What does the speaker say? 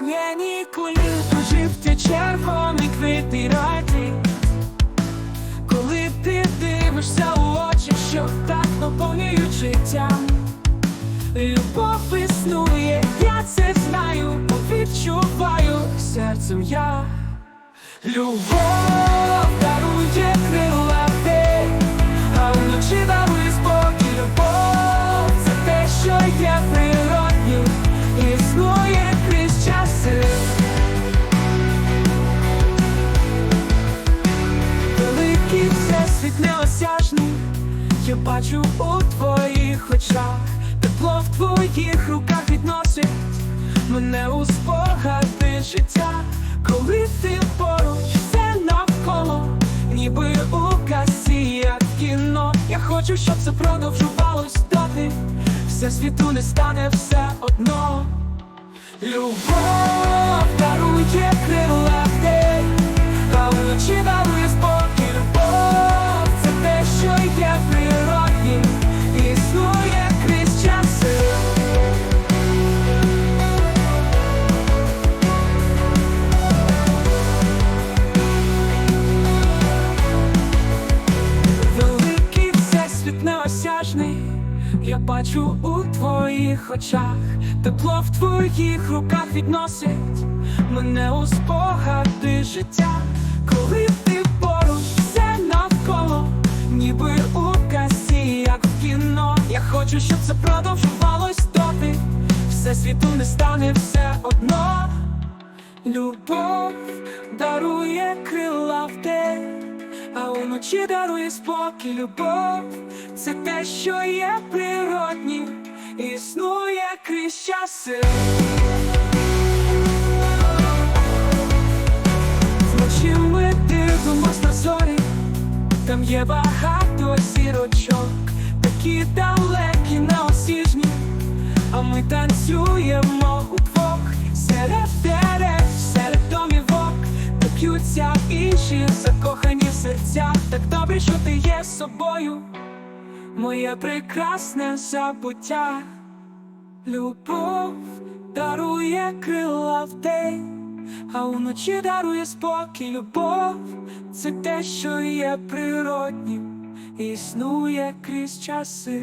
весняні кулі Тужив ті червоний квітний раді. Коли ти дивишся у очі, що так наповнюють життя. Любов існує, я це знаю, бо відчуваю серцем я. Любов я бачу у твоїх очах, тепло в твоїх руках відносить мене у спогади життя, коли ти поруч, все навколо, ніби у касі, як кіно. Я хочу, щоб це продовжувалось доти, все світу не стане все одно. Любов дарує крила в день, а вночі дарує бачу у твоїх очах, тепло в твоїх руках відносить мене у спогади життя, коли ти поруч, все навколо, ніби у касі, як в кіно. Я хочу, щоб це продовжувалось доти, все світу не стане все одно. Любов дарує крила в день, а уночі дарує спокій, любов. Це те, що є природнім, існує крізь часи. Вночі ми дивимось на зорі, там є багато сірочок, такі далекі інші закохані в серцях. Так добре, що ти є собою, моє прекрасне забуття. Любов дарує крила в день, а вночі дарує спокій, любов. Це те, що є природнім, існує крізь часи.